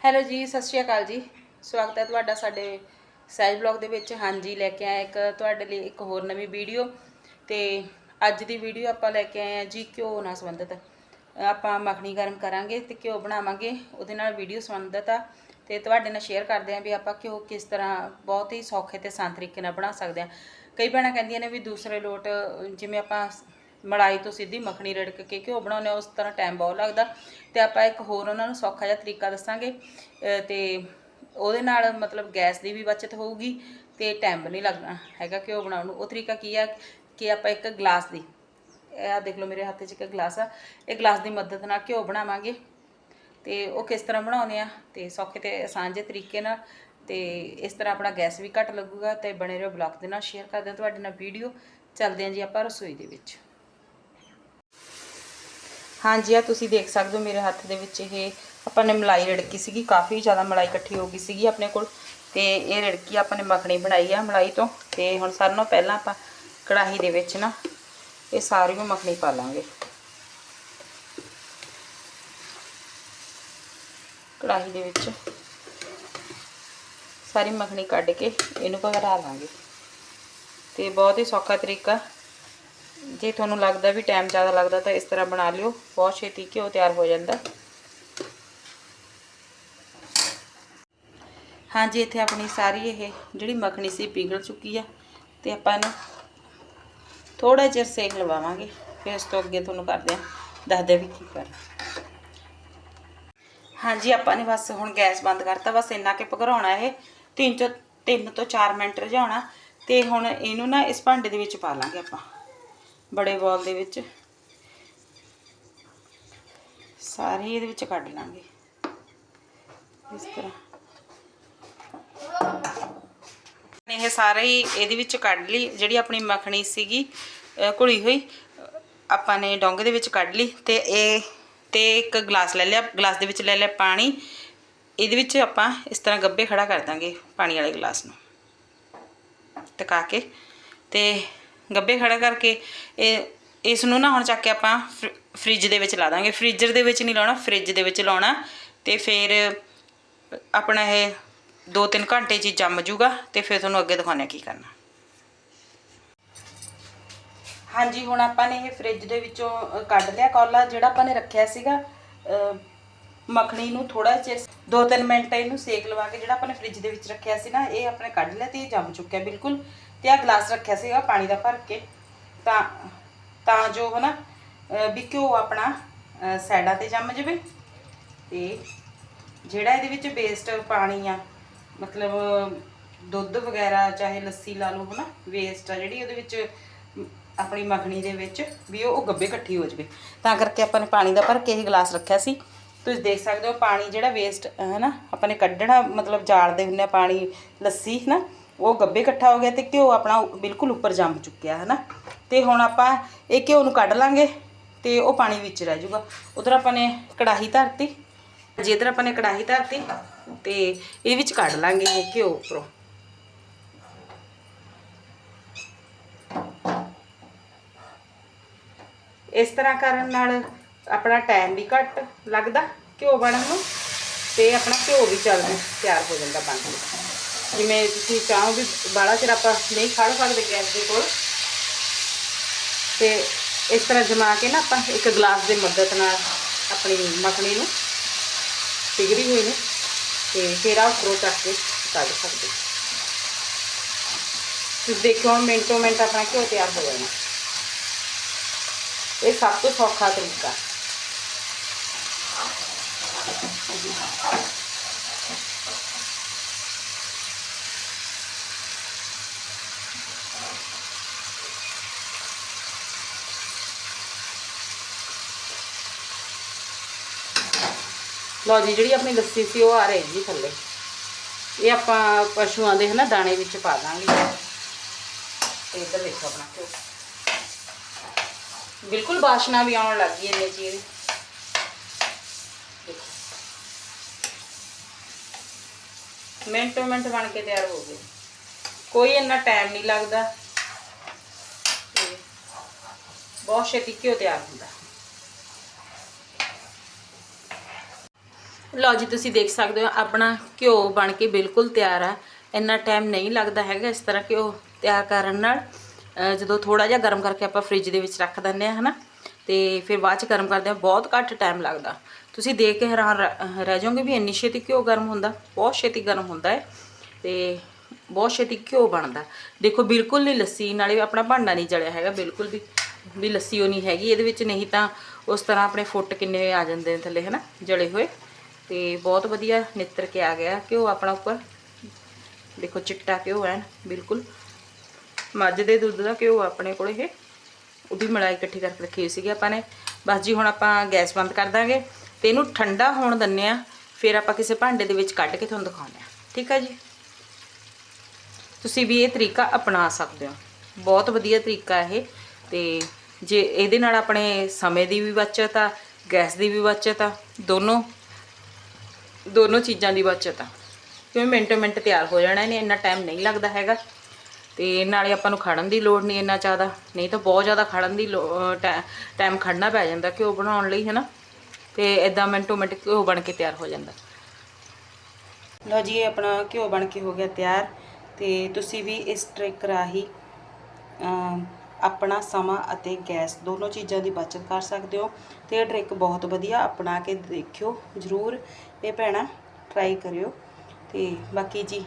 Hello ਜੀ, ਸਤਿ ਸ਼੍ਰੀ ਅਕਾਲ ਜੀ। ਸਵਾਗਤ ਹੈ ਤੁਹਾਡਾ ਸਾਡੇ ਸਹਿਜ ਬਲੌਗ ਦੇ ਵਿੱਚ। ਹਾਂਜੀ, ਲੈ ਕੇ ਆਇਆ ਇੱਕ ਤੁਹਾਡੇ ਲਈ ਇੱਕ ਹੋਰ ਨਵੀਂ ਵੀਡੀਓ ਤੇ ਅੱਜ ਦੀ ਵੀਡੀਓ ਆਪਾਂ ਲੈ ਕੇ ਆਏ ਆ ਜੀ ਘਿਓ ਨਾਲ ਸੰਬੰਧਿਤ। ਆਪਾਂ ਮੱਖਣੀ ਗਰਮ ਕਰਾਂਗੇ ਤੇ ਘਿਓ ਬਣਾਵਾਂਗੇ, ਉਹਦੇ ਨਾਲ ਵੀਡੀਓ ਸੰਬੰਧਿਤ ਆ ਤੇ ਤੁਹਾਡੇ ਨਾਲ ਸ਼ੇਅਰ ਕਰਦੇ ਆਂ ਵੀ ਆਪਾਂ ਘਿਓ ਕਿਸ ਤਰ੍ਹਾਂ ਬਹੁਤ ਹੀ ਸੌਖੇ ਤੇ ਆਸਾਨ ਤਰੀਕੇ ਨਾਲ ਬਣਾ ਸਕਦੇ ਆ ਕਈ ਭੈਣਾਂ ਕਹਿੰਦੀਆਂ ਨੇ ਵੀ ਦੂਸਰੇ ਲੋਟ, ਜਿਵੇਂ ਆਪਾਂ ਮਲਾਈ ਤੋਂ ਸਿੱਧੀ ਮੱਖਣੀ ਰੜਕ ਕੇ ਘਿਓ ਬਣਾਉਂਦੇ ਹਾਂ, ਉਸ ਤਰ੍ਹਾਂ ਟਾਈਮ ਬਹੁਤ ਲੱਗਦਾ। ਤੇ ਆਪਾਂ ਇੱਕ ਹੋਰ ਉਹਨਾਂ ਨੂੰ ਸੌਖਾ ਜਿਹਾ ਤਰੀਕਾ ਦੱਸਾਂਗੇ, ਅਹ ਤੇ ਉਹਦੇ ਨਾਲ ਮਤਲਬ ਗੈਸ ਦੀ ਵੀ ਬਚਤ ਹੋਊਗੀ ਤੇ ਟਾਈਮ ਵੀ ਨਹੀਂ ਲੱਗਣਾ ਹੈਗਾ ਘਿਓ ਬਣਾਉਣ ਨੂੰ। ਉਹ ਤਰੀਕਾ ਕੀ ਆ ਕਿ ਆਪਾਂ ਇੱਕ ਗਲਾਸ ਦੀ, ਇਹ ਆ ਦੇਖ ਲਓ ਮੇਰੇ ਹੱਥ 'ਚ ਇੱਕ ਗਲਾਸ ਆ, ਇਹ ਗਲਾਸ ਦੀ ਮਦਦ ਨਾਲ ਘਿਓ ਬਣਾਵਾਂਗੇ। ਤੇ ਉਹ ਕਿਸ ਤਰ੍ਹਾਂ ਬਣਾਉਂਦੇ ਆ ਤੇ ਸੌਖੇ ਤੇ ਆਸਾਨ ਜਿਹੇ ਤਰੀਕੇ ਨਾਲ, ਤੇ ਇਸ ਤਰ੍ਹਾਂ ਆਪਣਾ ਗੈਸ ਵੀ ਘੱਟ ਲੱਗੂਗਾ ਤੇ ਬਣੇ ਰਹੋ ਬਲੌਗ ਦੇ ਨਾਲ, ਸ਼ੇਅਰ ਕਰਦੇ ਹਾਂ ਤੁਹਾਡੇ ਨਾਲ ਵੀਡੀਓ। ਚੱਲਦੇ ਹਾਂ ਜੀ ਆਪਾਂ ਰਸੋਈ ਦੇ ਵਿੱਚ। ਹਾਂਜੀ ਆ ਤੁਸੀਂ ਦੇਖ ਸਕਦੇ ਹੋ ਮੇਰੇ ਹੱਥ ਦੇ ਵਿੱਚ ਇਹ ਆਪਾਂ ਨੇ ਮਲਾਈ ਰੜਕੀ ਸੀਗੀ, ਕਾਫੀ ਜ਼ਿਆਦਾ ਮਲਾਈ ਇਕੱਠੀ ਹੋ ਗਈ ਸੀਗੀ ਆਪਣੇ ਕੋਲ। ਤੇ ਇਹ ਰੜਕੀ ਆਪਾਂ ਨੇ ਮੱਖਣੀ ਬਣਾਈ ਆ ਮਲਾਈ ਤੋਂ। ਤੇ ਹੁਣ ਸਾਰਿਆਂ ਨਾਲੋਂ ਪਹਿਲਾਂ ਆਪਾਂ ਕੜਾਹੀ ਦੇ ਵਿੱਚ ਨਾ ਇਹ ਸਾਰੀ ਨੂੰ ਮੱਖਣੀ ਪਾ ਲਾਂਗੇ। ਕੜਾਹੀ ਦੇ ਵਿੱਚ ਸਾਰੀ ਮੱਖਣੀ ਕੱਢ ਕੇ ਇਹਨੂੰ ਪਗਰਾ ਲਾਂਗੇ। ਤੇ ਬਹੁਤ ਹੀ ਸੌਖਾ ਤਰੀਕਾ ਜੇ ਤੁਹਾਨੂੰ ਲੱਗਦਾ ਵੀ ਟਾਈਮ ਜ਼ਿਆਦਾ ਲੱਗਦਾ ਤਾਂ ਇਸ ਤਰ੍ਹਾਂ ਬਣਾ ਲਿਓ। ਬਹੁਤ ਛੇਤੀ ਘਿਓ ਤਿਆਰ ਹੋ ਜਾਂਦਾ। ਹਾਂਜੀ, ਇੱਥੇ ਆਪਣੀ ਸਾਰੀ ਇਹ ਜਿਹੜੀ ਮੱਖਣੀ ਸੀ ਪਿਘਲ ਚੁੱਕੀ ਆ ਤੇ ਆਪਾਂ ਇਹਨੂੰ ਥੋੜਾ ਜਿਹਾ ਸੇਕ ਲਵਾਵਾਂਗੇ। ਫਿਰ ਇਸ ਤੋਂ ਅੱਗੇ ਤੁਹਾਨੂੰ ਕਰਦੇ ਆ ਦੱਸਦੇ ਵੀ ਕੀ ਕਰਨਾ। ਹਾਂਜੀ, ਆਪਾਂ ਨੇ ਬਸ ਹੁਣ ਗੈਸ ਬੰਦ ਕਰਤਾ। ਬਸ ਇੰਨਾ ਕਿ ਪਘਰਾਉਣਾ ਇਹ। 3 ਤੋਂ 3 ਤੋਂ 4 ਮਿੰਟ ਰਝਾਉਣਾ ਤੇ ਹੁਣ ਇਹਨੂੰ ਨਾ ਇਸ ਭਾਂਡੇ ਦੇ ਵਿੱਚ ਪਾ ਲਾਂਗੇ ਆਪਾਂ। ਬੜੇ ਬੋਲ ਦੇ ਵਿੱਚ। ਸਾਰੇ ਇਹਦੇ ਵਿੱਚ ਕੱਢ ਲਾਂਗੇ। ਇਸ ਤਰ੍ਹਾਂ। ਇਹ ਸਾਰੇ ਹੀ ਇਹਦੇ ਵਿੱਚ ਕੱਢ ਲਈ, ਜਿਹੜੀ ਆਪਣੀ ਮੱਖਣੀ ਸੀਗੀ ਘੁਲੀ ਹੋਈ, ਆਪਾਂ ਨੇ ਡੋਂਗੇ ਦੇ ਵਿੱਚ ਕੱਢ ਲਈ ਤੇ ਇਹ ਤੇ ਇੱਕ ਗਲਾਸ ਲੈ ਲਿਆ, ਗਲਾਸ ਦੇ ਵਿੱਚ ਲੈ ਲਿਆ ਪਾਣੀ। ਇਹਦੇ ਵਿੱਚ ਆਪਾਂ ਇਸ ਤਰ੍ਹਾਂ ਗੱਬੇ ਖੜਾ ਕਰ ਦਾਂਗੇ ਪਾਣੀ ਵਾਲੇ ਗਲਾਸ ਨੂੰ। ਟਿਕਾ ਕੇ ਤੇ ਗੱਬੇ ਖੜਾ ਕਰਕੇ ਇਹ, ਇਸ ਨੂੰ ਨਾ ਹੁਣ ਚੱਕ ਕੇ ਆਪਾਂ ਫਰਿ- ਫ੍ਰਿਜ ਦੇ ਵਿੱਚ ਲਾ ਦਾਂਗੇ। ਫ੍ਰੀਜ਼ਰ ਦੇ ਵਿੱਚ ਨਹੀਂ ਲਾਉਣਾ, ਫ੍ਰਿਜ ਦੇ ਵਿੱਚ ਲਾਉਣਾ। ਤੇ ਫਿਰ ਆਪਣਾ ਇਹ 2-3 ਘੰਟੇ 'ਚ ਹੀ ਜੰਮ ਜੂਗਾ ਤੇ ਫਿਰ ਤੁਹਾਨੂੰ ਅੱਗੇ ਦਿਖਾਉਂਦੇ ਹਾਂ ਕੀ ਕਰਨਾ। ਹਾਂਜੀ, ਹੁਣ ਆਪਾਂ ਨੇ ਇਹ ਫ੍ਰਿਜ ਦੇ ਵਿੱਚੋਂ ਕੱਢ ਲਿਆ ਕੌਲਾ ਜਿਹੜਾ ਆਪਾਂ ਨੇ ਰੱਖਿਆ ਸੀਗਾ। ਮੱਖਣੀ ਨੂੰ ਥੋੜਾ ਚਿਰ 2-3 ਮਿੰਟ ਇਹਨੂੰ ਸੇਕ ਲਵਾ ਕੇ ਜਿਹੜਾ ਆਪਾਂ ਨੇ ਫ੍ਰਿਜ ਦੇ ਵਿੱਚ ਰੱਖਿਆ ਸੀ ਨਾ, ਇਹ ਆਪਣੇ ਕੱਢ ਲਿਆ ਤੇ ਇਹ ਜੰਮ ਚੁੱਕਿਆ ਬਿਲਕੁਲ। ਤੇ ਆ ਗਲਾਸ ਰੱਖਿਆ ਸੀਗਾ ਪਾਣੀ ਦਾ ਭਰ ਕੇ। ਤਾਂ ਤਾਂ ਜੋ ਹਨਾ ਅ, ਵੀ ਘਿਓ ਆਪਣਾ ਸਾਈਡਾਂ ਤੇ ਜੰਮ ਜਾਵੇ। ਤੇ ਜਿਹੜਾ ਇਹਦੇ ਵਿੱਚ ਵੇਸਟ ਪਾਣੀ ਆ ਮਤਲਬ ਦੁੱਧ ਵਗੈਰਾ ਚਾਹੇ ਲੱਸੀ ਲਾ ਲਓ ਹਨਾ ਵੇਸਟ ਆ ਜਿਹੜੀ ਉਹਦੇ ਵਿੱਚ ਆਪਣੀ ਮੱਖਣੀ ਦੇ ਵਿੱਚ ਵੀ ਉਹ ਉਹ ਗੱਬੇ ਇਕੱਠੀ ਹੋ ਜਵੇ। ਤਾਂ ਕਰਕੇ ਆਪਾਂ ਨੇ ਪਾਣੀ ਦਾ ਭਰ ਕੇ ਇਹ ਗਲਾਸ ਰੱਖਿਆ ਸੀ। ਤੁਸੀਂ ਦੇਖ ਸਕਦੇ ਹੋ ਪਾਣੀ ਜਿਹੜਾ ਵੇਸਟ ਹੈ ਨਾ ਆਪਾਂ ਨੇ ਕੱਢਣਾ ਮਤਲਬ ਜਾਲਦੇ ਹੁੰਦੇ ਆ ਪਾਣੀ ਲੱਸੀ ਹੈ ਨਾ ਉਹ ਗੱਬੇ ਇਕੱਠਾ ਹੋ ਗਿਆ ਤੇ ਘਿਓ ਆਪਣਾ ਬਿਲਕੁਲ ਉੱਪਰ ਜੰਮ ਚੁੱਕਿਆ ਹੈ ਨਾ ਤੇ ਹੁਣ ਆਪਾਂ ਇਹ ਘਿਓ ਨੂੰ ਕੱਢ ਲਾਂਗੇ ਤੇ ਉਹ ਪਾਣੀ ਵਿੱਚ ਰਹਿ ਜਾਊਗਾ। ਉਧਰ ਆਪਾਂ ਨੇ ਕੜਾਹੀ ਧਰਤੀ ਜਿੱਧਰ ਆਪਾਂ ਨੇ ਕੜਾਹੀ ਧਰਤੀ ਤੇ ਇਹ ਵਿੱਚ ਕੱਢ ਲਾਂਗੇ ਇਹ ਘਿਓ ਉੱਪਰੋਂ। ਇਸ ਤਰ੍ਹਾਂ ਕਰਨ ਨਾਲ ਆਪਣਾ ਟਾਈਮ ਵੀ ਘੱਟ ਲੱਗਦਾ ਘਿਓ ਬਣਨ ਨੂੰ ਤੇ ਆਪਣਾ ਘਿਓ ਵੀ ਜਲਦੀ ਤਿਆਰ ਹੋ ਜਾਂਦਾ ਬਣ ਕੇ। ਜਿਵੇਂ ਤੁਸੀਂ ਚਾਹੋ ਵੀ ਬਾਲਾ ਚਿਰ ਆਪਾਂ ਨਹੀਂ ਖੜ ਸਕਦੇ ਗੈਸ ਦੇ ਕੋਲ। ਤੇ ਇਸ ਤਰ੍ਹਾਂ ਜਮਾ ਕੇ ਨਾ ਆਪਾਂ ਇੱਕ ਗਲਾਸ ਦੇ ਮਦਦ ਨਾਲ ਆਪਣੀ ਮੱਖਣੀ ਨੂੰ ਪਿਗਰੀ ਹੋਈ ਨੂੰ ਤੇ ਫਿਰ ਆ ਉੱਪਰੋਂ ਚੱਕ ਕੇ ਕੱਢ ਸਕਦੇ। ਤੁਸੀਂ ਦੇਖੋ ਹੁਣ ਮਿੰਟੋ ਮਿੰਟ ਆਪਣਾ ਘਿਓ ਤਿਆਰ ਹੋ ਜਾਣਾ। ਇਹ ਸਭ ਤੋਂ ਸੌਖਾ ਤਰੀਕਾ। ਲਓ ਜੀ, ਜਿਹੜੀ ਆਪਣੀ ਲੱਸੀ ਸੀ, ਉਹ ਆ ਰਹੀ ਜੀ ਥੱਲੇ। ਇਹ ਆਪਾਂ ਪਸ਼ੂਆਂ ਦੇ ਹਨਾ, ਦਾਣੇ ਵਿੱਚ ਪਾ ਦਾਂਗੇ। ਤੇ ਇੱਧਰ ਦੇਖੋ ਆਪਣਾ ਘਿਓ। ਬਿਲਕੁਲ ਬਾਸ਼ਨਾ ਵੀ ਆਉਣ ਲੱਗ ਗਈ ਇੰਨੇ ਚੀਜ਼। ਮਿੰਟੋ, ਮਿੰਟ ਬਣ ਕੇ ਤਿਆਰ ਹੋ ਗਏ। ਕੋਈ ਇੰਨਾ ਟਾਈਮ ਨਹੀਂ ਲੱਗਦਾ। ਬਹੁਤ ਛੇਤੀ ਘਿਓ ਤਿਆਰ ਹੁੰਦਾ। ਲਓ ਜੀ, ਤੁਸੀਂ ਦੇਖ ਸਕਦੇ ਹੋ, ਆਪਣਾ ਘਿਓ ਬਣ ਕੇ ਬਿਲਕੁਲ ਤਿਆਰ ਆ ਇੰਨਾ ਟਾਈਮ ਨਹੀਂ ਲੱਗਦਾ ਹੈਗਾ ਇਸ ਤਰ੍ਹਾਂ ਘਿਓ ਤਿਆਰ ਕਰਨ ਨਾਲ। ਜਦੋਂ ਥੋੜਾ ਜਿਹਾ ਗਰਮ ਕਰਕੇ ਆਪਾਂ ਫ੍ਰਿਜ ਦੇ ਵਿੱਚ ਰੱਖ ਦਿੰਦੇ ਆ ਹਨਾ? ਤੇ ਫਿਰ ਬਾਅਦ ਚ ਗਰਮ ਕਰਦੇ ਆ ਬਹੁਤ ਘੱਟ ਟਾਈਮ ਲੱਗਦਾ। ਤੁਸੀਂ ਦੇਖ ਕੇ ਹੈਰਾਨ ਰਹਿ ਰਹਿ ਜਾਓਗੇ ਵੀ ਇੰਨੀ ਛੇਤੀ ਘਿਓ ਗਰਮ ਹੁੰਦਾ, ਬਹੁਤ ਛੇਤੀ ਗਰਮ ਹੁੰਦਾ ਹੈ ਤੇ ਬਹੁਤ ਛੇਤੀ ਘਿਓ ਬਣਦਾ। ਦੇਖੋ, ਬਿਲਕੁਲ ਨਹੀਂ ਲੱਸੀ, ਨਾਲੇ ਆਪਣਾ ਭਾਂਡਾ ਨਹੀਂ ਜਲਿਆ ਹੈਗਾ, ਬਿਲਕੁਲ ਵੀ ਵੀ ਲੱਸੀ ਉਹ ਨਹੀਂ ਹੈਗੀ, ਇਹਦੇ ਵਿੱਚ ਨਹੀਂ ਤਾਂ ਉਸ ਤਰ੍ਹਾਂ ਆਪਣੇ ਫੁੱਟ ਕਿੰਨੇ ਆ ਜਾਂਦੇ ਨੇ ਥੱਲੇ, ਹਨਾ? ਜਲੇ ਹੋਏ। ਤੇ ਬਹੁਤ ਵਧੀਆ ਨਿੱਤਰ ਕੇ ਆ ਗਿਆ, ਘਿਓ ਆਪਣਾ ਉੱਪਰ। ਦੇਖੋ ਚਿੱਟਾ ਘਿਓ ਹੈ ਬਿਲਕੁਲ। ਮੱਝ ਦੇ ਦੁੱਧ ਦਾ ਘਿਓ ਆਪਣੇ ਕੋਲ ਇਹ ਉਹਦੀ ਮਲਾਈ ਇਕੱਠੀ ਕਰਕੇ ਰੱਖੀ ਹੋਈ ਸੀਗੀ ਆਪਾਂ ਨੇ। ਬਸ ਜੀ ਹੁਣ ਆਪਾਂ ਗੈਸ ਬੰਦ ਕਰ ਦਾਂਗੇ, ਤੇ ਇਹਨੂੰ ਠੰਡਾ ਹੋਣ ਦਿੰਨੇ ਆ ਫਿਰ ਆਪਾਂ ਕਿਸੇ ਭਾਂਡੇ ਦੇ ਵਿੱਚ ਕੱਢ ਕੇ ਤੁਹਾਨੂੰ ਦਿਖਾਉਂਦੇ ਆ ਠੀਕ ਆ ਜੀ? ਤੁਸੀਂ ਵੀ ਇਹ ਤਰੀਕਾ ਅਪਣਾ ਸਕਦੇ ਹੋ। ਬਹੁਤ ਵਧੀਆ ਤਰੀਕਾ ਇਹ, ਤੇ ਜੇ ਇਹਦੇ ਨਾਲ ਆਪਣੇ ਸਮੇਂ ਦੀ ਵੀ ਬਚਤ ਆ, ਗੈਸ ਦੀ ਵੀ ਬਚਤ ਆ, ਦੋਨੋਂ ਦੋਨੋਂ ਚੀਜ਼ਾਂ ਦੀ ਬਚਤ ਆ। ਕਿਉਂਕਿ ਮਿੰਟੋ ਮਿੰਟ ਤਿਆਰ ਹੋ ਜਾਣਾ, ਇਹਨੇ ਇੰਨਾ ਟਾਈਮ ਨਹੀਂ ਲੱਗਦਾ ਹੈਗਾ। ਤੇ ਨਾਲੇ ਆਪਾਂ ਨੂੰ ਖੜਨ ਦੀ ਲੋੜ ਨਹੀਂ ਇੰਨਾ ਜ਼ਿਆਦਾ। ਨਹੀਂ ਤਾਂ ਬਹੁਤ ਜ਼ਿਆਦਾ ਖੜਨ ਦੀ ਟਾਈਮ ਖੜਨਾ ਪੈ ਜਾਂਦਾ ਘਿਓ ਬਣਾਉਣ ਲਈ, ਹੈਨਾ। ਤੇ ਇਦਾਂ ਮਿੰਟੋ ਮਿੰਟ ਘਿਓ ਬਣ ਕੇ ਤਿਆਰ ਹੋ ਜਾਂਦਾ। ਲਓ ਜੀ, ਇਹ ਆਪਣਾ ਘਿਓ ਬਣ ਕੇ ਹੋ ਗਿਆ ਤਿਆਰ। ਤੇ ਤੁਸੀਂ ਵੀ ਇਸ ਟ੍ਰਿਕ ਰਾਹੀਂ ਆਪਣਾ ਸਮਾਂ ਅਤੇ ਗੈਸ ਦੋਨੋਂ ਚੀਜ਼ਾਂ ਦੀ ਬਚਤ ਕਰ ਸਕਦੇ ਹੋ। ਤੇ ਇਹ ਟ੍ਰਿਕ ਬਹੁਤ ਵਧੀਆ ਅਪਣਾ ਕੇ ਦੇਖਿਓ ਜ਼ਰੂਰ। ਇਹ ਭੈਣਾ ਟਰਾਈ ਕਰਿਓ। ਤੇ ਬਾਕੀ ਜੀ,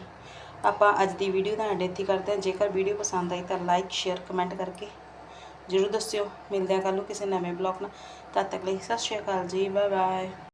ਆਪਾਂ ਅੱਜ ਦੀ ਵੀਡੀਓ ਦਾ ਐਂਡ ਇੱਥੇ ਕਰਦੇ ਹਾਂ। ਜੇਕਰ ਵੀਡੀਓ ਪਸੰਦ ਆਈ ਤਾਂ ਲਾਈਕ ਸ਼ੇਅਰ ਕਮੈਂਟ ਕਰਕੇ ਜ਼ਰੂਰ ਦੱਸਿਓ। ਮਿਲਦੇ ਹਾਂ ਕੱਲ ਨੂੰ ਕਿਸੇ ਨਵੇਂ ਬਲੌਗ ਨਾਲ। ਤਦ ਤੱਕ ਲਈ ਸਤਿ ਸ਼੍ਰੀ ਅਕਾਲ ਜੀ ਬਾਏ ਬਾਏ